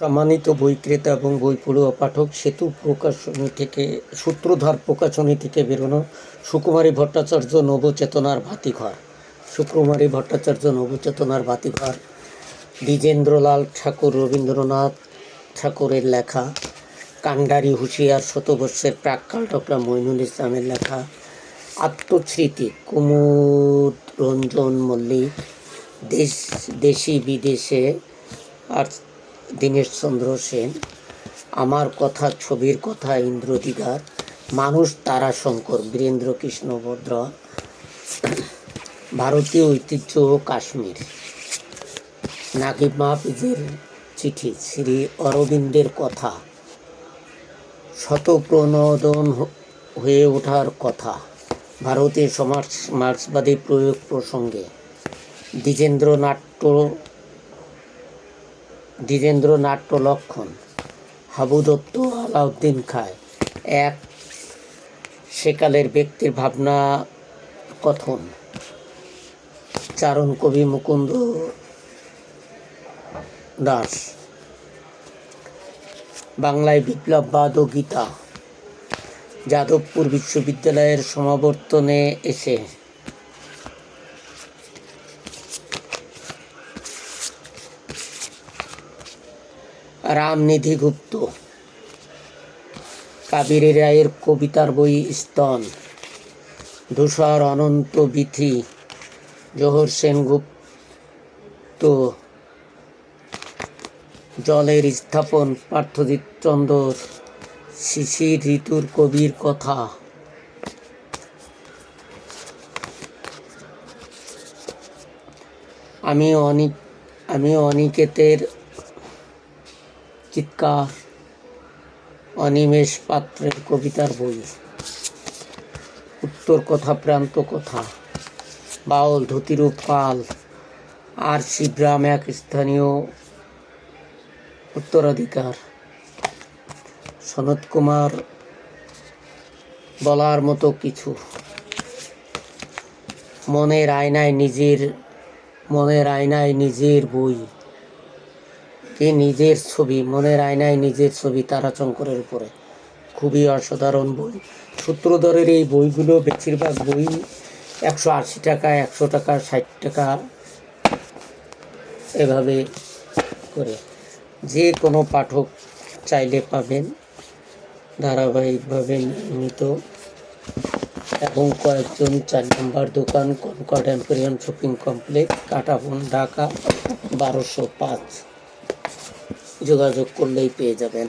সম্মানিত বই ক্রেতা এবং বই পড়ুয়া পাঠক, সেতু প্রকাশনী থেকে, সূত্রধার প্রকাশনী থেকে বেরোনো সুকুমারী ভট্টাচার্য নবচেতনার ভাতিঘর সুকুমারী ভট্টাচার্য নবচেতনার ভাতিঘর দ্বিজেন্দ্রলাল ঠাকুর, রবীন্দ্রনাথ ঠাকুরের লেখা, কান্ডারি হুঁশিয়ার শতবর্ষের প্রাক্কাল ডক্টর মইনুল ইসলামের লেখা, আত্মস্মৃতি, কুমুদ রঞ্জন মল্লিক, দেশ, দেশি বিদেশে আর দীনেশচন্দ্র সেন, আমার কথা, ছবির কথা ইন্দ্রদিগার, মানুষ তারাশঙ্কর, বীরেন্দ্র কৃষ্ণ ভদ্র, ভারতীয় ঐতিহ্য ও কাশ্মীর। নাকিব মাহফিজের চিঠি, শ্রী অরবিন্দের কথা, শতপ্রণোদন হয়ে ওঠার কথা, ভারতীয় সমাজ মার্ক্সবাদী প্রয়োগ প্রসঙ্গে দ্বিজেন্দ্র নাট্য দ্বিজেন্দ্র নাট্য লক্ষণ, হাবু দত্ত আলাউদ্দিন খায়। এক, সেকালের ব্যক্তির ভাবনা কথন। চারণ কবি মুকুন্দ দাস। বাংলায় বিপ্লববাদ ও গীতা। যাদবপুর বিশ্ববিদ্যালয়ের সমাবর্তনে এসে রামনিধি গুপ্ত। কাবেরী রায়ের কবিতার বই স্তন। ধূসর অনন্ত বিথি, জোহর সেনগুপ্ত। জলের স্থাপন পার্থজিৎ চন্দ্র শিশির ঋতুর কবির কথা। আমি অনিক আমি অনিকেতের চিৎকার, অনিমেষ পাত্রের কবিতার বই। উত্তর কথা, প্রান্ত কথা, বাউল, ধুতিরূপ, পাল, আর শিবরাম এক স্থানীয় উত্তরাধিকার। সনত কুমার বলার মতো কিছু। মনের আয়নায় নিজের, মনের আয়নায় নিজের বই। কি নিজের ছবি, মনের আয়নায় নিজের ছবি তারাচঙ্করের উপরে। খুবই অসাধারণ বই। সূত্রধরের এই বইগুলো বেশিরভাগ বই একশো আশি টাকা, একশো টাকা, ষাট টাকা এভাবে করে। যে কোনো পাঠক চাইলে পাবেন, ধারাবাহিকভাবে নিয়মিত এবং কয়েকজন চার নম্বর দোকান, Concord Emporium shopping complex, Katabon, Dhaka, বারোশো পাঁচ। যোগাযোগ করলেই পেয়ে যাবেন।